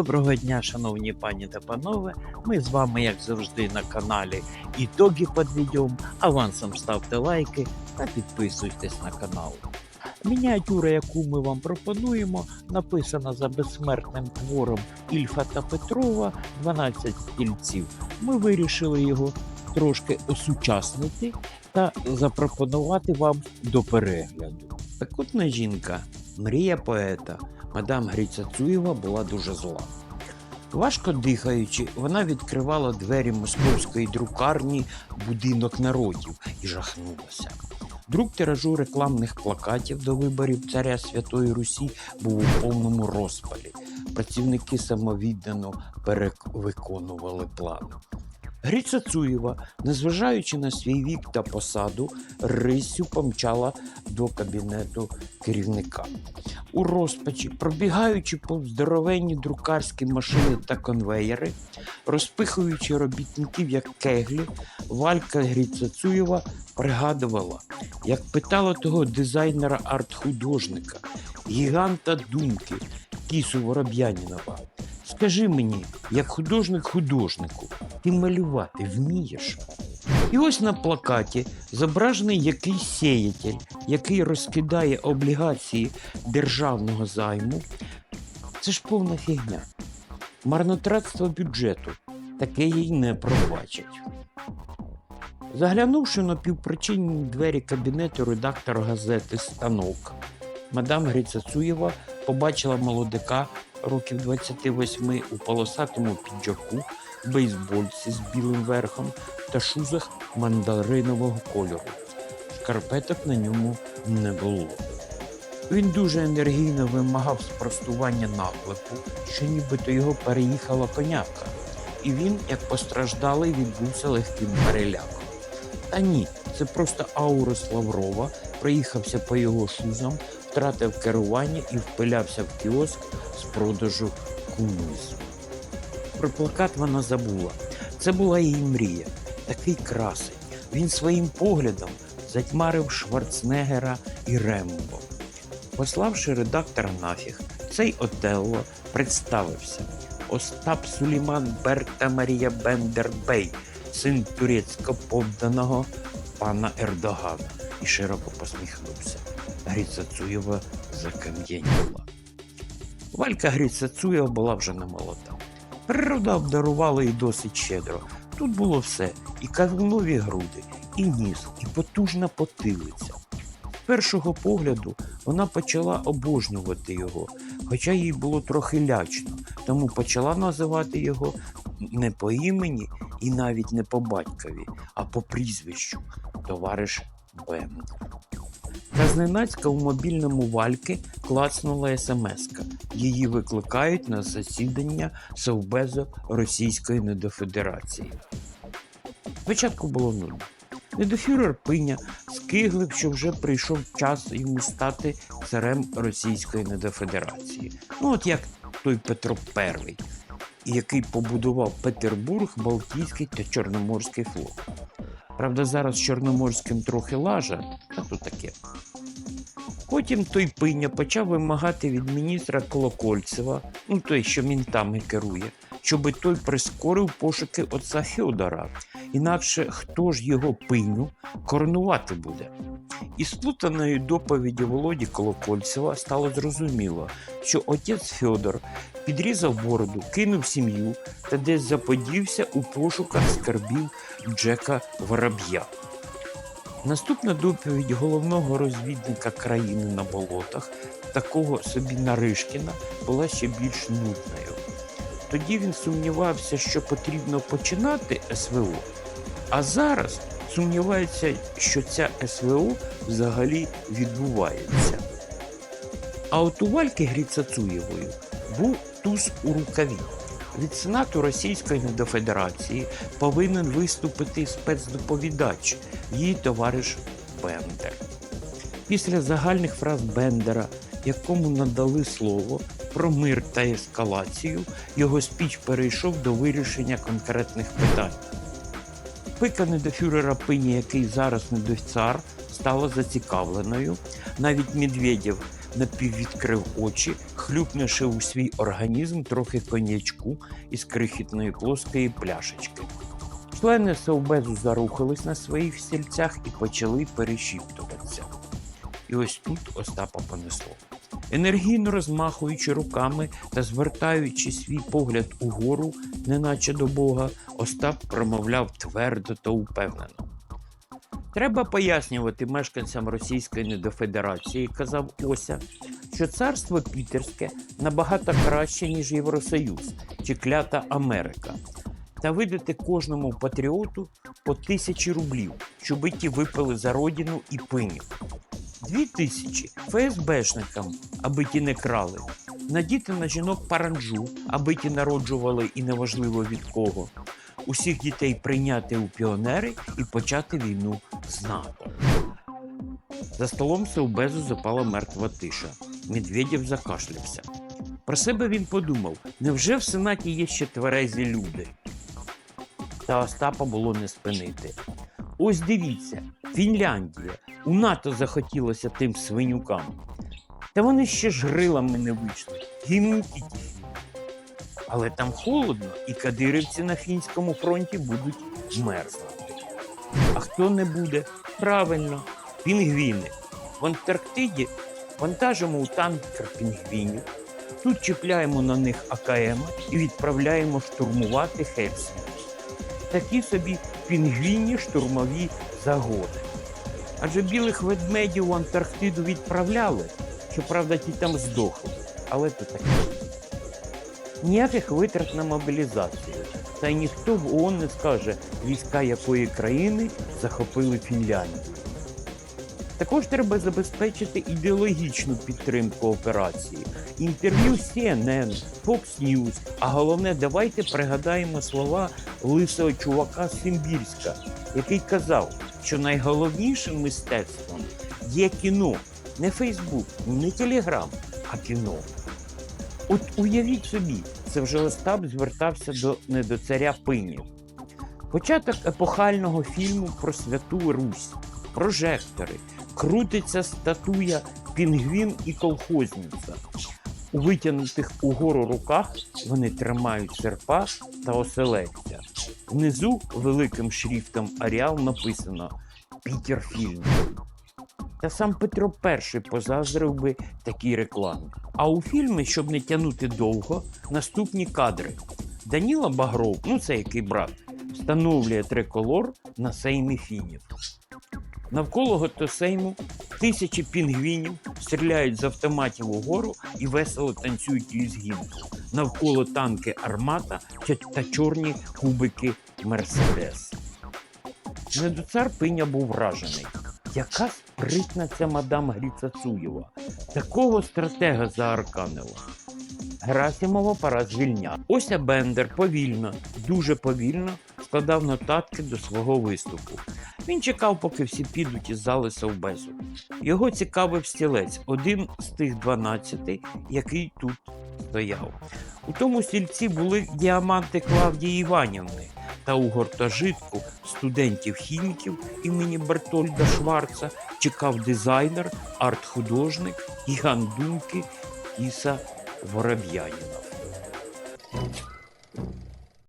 Доброго дня, шановні пані та панове. Ми з вами, як завжди, на каналі Ітоги підведемо. Авансом ставте лайки та підписуйтесь на канал. Мініатюра, яку ми вам пропонуємо, написана за безсмертним твором Ільфа та Петрова 12 стільців. Ми вирішили його трошки осучаснити та запропонувати вам до перегляду. Пекутна жінка, мрія поета, мадам Гріця Цуєва була дуже зла. Важко дихаючи, вона відкривала двері московської друкарні будинок народів і жахнулася. Друк тиражу рекламних плакатів до виборів царя Святої Русі був у повному розпалі. Працівники самовіддано перевиконували плани. Гріця Цуєва, незважаючи на свій вік та посаду, риссю помчала до кабінету керівника. У розпачі, пробігаючи по здоровенні друкарські машини та конвеєри, розпихуючи робітників як кеглі, Валька Гріцацуєва пригадувала, як питала того дизайнера арт-художника, гіганта думки Кісу Вороб'янінова. Скажи мені, як художник художнику, ти малювати вмієш? І ось на плакаті зображений якийсь сіятель, який розкидає облігації державного займу. Це ж повна фігня. Марнотратство бюджету таке їй не пробачать. Заглянувши на півпричинні двері кабінету редактора газети Станок, мадам Грицацуєва побачила молодика років 28 у полосатому піджаку, бейсбольці з білим верхом та шузах мандаринового кольору. Шкарпеток на ньому не було. Він дуже енергійно вимагав спростування наклепу, що нібито його переїхала коняка, і він, як постраждалий, відбувся легким переляком. Та ні, це просто Аурус Лаврова проїхався по його шузам, втратив керування і впилявся в кіоск з продажу комунізму. Про плакат вона забула. Це була її мрія. Такий красень. Він своїм поглядом затьмарив Шварценеггера і Рембо. Пославши редактора нафіг, цей Отелло представився. Остап Суліман Берта Марія Бендербей, син турецько подданого пана Ердогана, і широко посміхнувся. Гріцацуєва закам'яніла. Валька Гріцацуєва була вже не молода. Природа обдарувала її досить щедро. Тут було все: і кавунові груди, і ніс, і потужна потилиця. З першого погляду вона почала обожнювати його, хоча їй було трохи лячно, тому почала називати його не по імені і навіть не по батькові, а по прізвищу товариш Бен. Та зненацька у мобільному вальки клацнула смс-ка. Її викликають на засідання Совбезу Російської Недофедерації. Спочатку було нудно. Недофюрер Пиня скиглив, що вже прийшов час йому стати царем Російської Недофедерації. Ну, от як той Петро І, який побудував Петербург, Балтійський та Чорноморський флот. Правда, зараз з Чорноморським трохи лажа, а то таке. Потім той пиня почав вимагати від міністра Колокольцева, ну той, що мінтами керує, щоби той прискорив пошуки отця Фьодора. Інакше хто ж його пиню коронувати буде? Із сплутаної доповіді Володі Колокольцева стало зрозуміло, що отець Фьодор підрізав бороду, кинув сім'ю та десь заподівся у пошуках скарбів Джека Вороб'я. Наступна доповідь головного розвідника країни на болотах, такого собі Наришкіна, була ще більш нудною. Тоді він сумнівався, що потрібно починати СВО, а зараз сумнівається, що ця СВО взагалі відбувається. А от у Вальки Гріцацуєвої був туз у рукаві. Від Сенату Російської Недофедерації повинен виступити спецдоповідач, її товариш Бендер. Після загальних фраз Бендера, якому надали слово про мир та ескалацію, його спіч перейшов до вирішення конкретних питань. Пика недофюрера Пині, який зараз недоцар, стала зацікавленою. Навіть Медведєв напіввідкрив очі, хлюпнувши у свій організм трохи коньячку із крихітної плоскої пляшечки. Члени совбезу зарухались на своїх стільцях і почали перешіптуватися. І ось тут Остапа понесло. Енергійно розмахуючи руками та звертаючи свій погляд угору, неначе до Бога, Остап промовляв твердо та упевнено. Треба пояснювати мешканцям Російської недофедерації, казав Ося, що царство Пітерське набагато краще, ніж Євросоюз чи клята Америка, та видати кожному патріоту по тисячі рублів, щоби ті випили за родину і пинів. Дві тисячі ФСБшникам, аби ті не крали, надіти на жінок паранджу, аби ті народжували і неважливо від кого. Усіх дітей прийняти у піонери і почати війну з За столом Совбезу запала мертва тиша. Медведєв закашлявся. Про себе він подумав: невже в Сенаті є ще тверезі люди? Та Остапа було не спинити. Ось дивіться, Фінляндія. У НАТО захотілося тим свинюкам. Та вони ще ж грилами не вийшли. Фіни. Але там холодно, і кадирівці на фінському фронті будуть мерзнути. А хто не буде? Правильно, пінгвіни. В Антарктиді вантажимо у танкер пінгвінів, тут чіпляємо на них АКМ і відправляємо штурмувати Хельсінки. Такі собі пінгвінні штурмові загони. Адже білих ведмедів у Антарктиду відправляли, щоправда, ті там здохли, але то таке. Ніяких витрат на мобілізацію. Та й ніхто в ООН не скаже, війська якої країни захопили Фінляндію. Також треба забезпечити ідеологічну підтримку операції. Інтерв'ю CNN, Fox News, а головне, давайте пригадаємо слова лисого чувака Симбірська, який казав, що найголовнішим мистецтвом є кіно, не Фейсбук, не Телеграм, а кіно. От уявіть собі, це вже Остап звертався до не до царя пинів. Початок епохального фільму про святу Русь, прожектори, крутиться статуя Пінгвін і колхозниця. У витягнутих угору руках вони тримають серпа та оселедця. Внизу великим шрифтом Аріал написано Пітер фільм. Та сам Петро І позаздрив би такій рекламі. А у фільмі, щоб не тягнути довго, наступні кадри. Даніла Багров, ну це який брат, встановлює триколор на сеймі фінів. Навколо готосейму тисячі пінгвінів стріляють з автоматів угору і весело танцюють із гімну. Навколо танки армата та чорні кубики Мерседес. Недоцар Пиня був вражений. Яка спритна ця мадам Гріцацуєва. Такого стратега заарканила. Герасимова пора звільняти. Ося Бендер повільно, дуже повільно складав нотатки до свого виступу. Він чекав, поки всі підуть із зали совбезу. Його цікавив стілець, один з тих 12, який тут стояв. У тому стільці були діаманти Клавдії Іванівни та у гуртожитку студентів-хіміків імені Бертольда Шварца чекав дизайнер, арт-художник і гандунки Іса Вороб'янінов.